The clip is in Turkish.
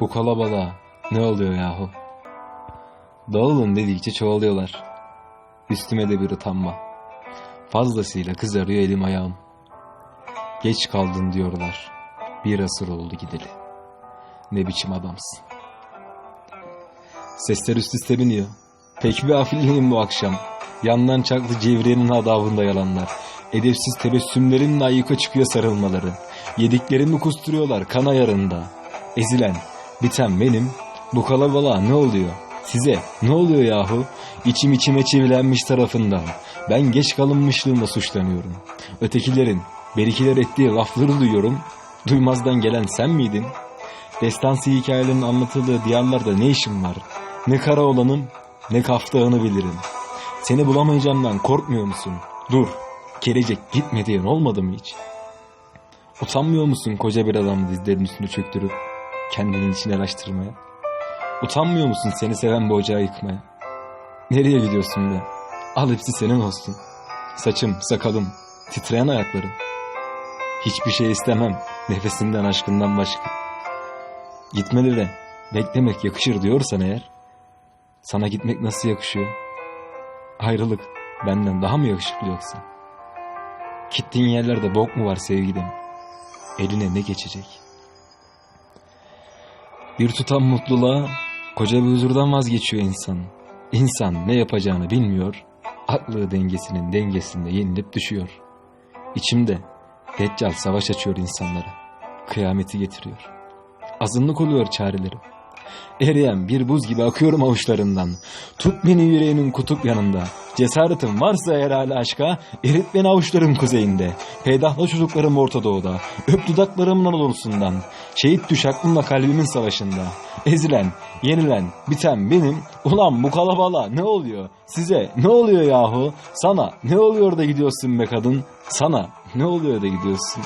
Bu kalabalığa ne oluyor yahu? Dağılın dedikçe çoğalıyorlar. Üstüme de bir utanma. Fazlasıyla kızarıyor elim ayağım. Geç kaldın diyorlar. Bir asır oldu gideli. Ne biçim adamsın. Sesler üst üste biniyor. Pek bir afilliyim bu akşam. Yandan çaklı cevriyenin adabında yalanlar. Edepsiz tebessümlerimle ayyuka çıkıyor sarılmaları. Yediklerimi kusturuyorlar kan ayarında. Ezilen, biten benim. Bu kalabalığa ne oluyor? Size ne oluyor yahu? İçim içime çivilenmiş tarafından. Ben geç kalınmışlığımla suçlanıyorum. Ötekilerin, berikiler ettiği lafları duyuyorum. Duymazdan gelen sen miydin? Destansı hikayelerin anlatıldığı diyarlarda ne işim var? Ne kara olanım, ne kaftağını bilirim. Seni bulamayacağımdan korkmuyor musun? Dur, gelecek gitme diyen olmadı mı hiç? Utanmıyor musun koca bir adamı dizlerinin üstüne çöktürüp kendinin içine araştırmaya? Utanmıyor musun seni seven bu ocağı yıkmaya? Nereye gidiyorsun be? Al hepsi senin olsun. Saçım, sakalım, titreyen ayaklarım. Hiçbir şey istemem nefesinden aşkından başka. Gitmelere beklemek yakışır diyorsan eğer, sana gitmek nasıl yakışıyor? Ayrılık benden daha mı yakışıklı yoksa? Gittiğin yerlerde bok mu var sevgilim? Eline ne geçecek? Bir tutam mutluluğa koca bir huzurdan vazgeçiyor insan. İnsan ne yapacağını bilmiyor, aklı dengesinin dengesinde yenilip düşüyor. İçimde Deccal savaş açıyor insanlara, kıyameti getiriyor. Azınlık oluyor çarelerim. Eriyen bir buz gibi akıyorum avuçlarından. Tut beni yüreğinin kutup yanında. Cesaretin varsa eğer hala aşka, erit beni avuçlarım kuzeyinde. Peydahla çocuklarım Orta Doğu'da. Öp dudaklarımın Anadolu'sundan. Şehit düş aklımla kalbimin savaşında. Ezilen, yenilen, biten benim. Ulan bu kalabalığa ne oluyor? Size ne oluyor yahu? Sana ne oluyor da gidiyorsun be kadın? Sana ne oluyor da gidiyorsun?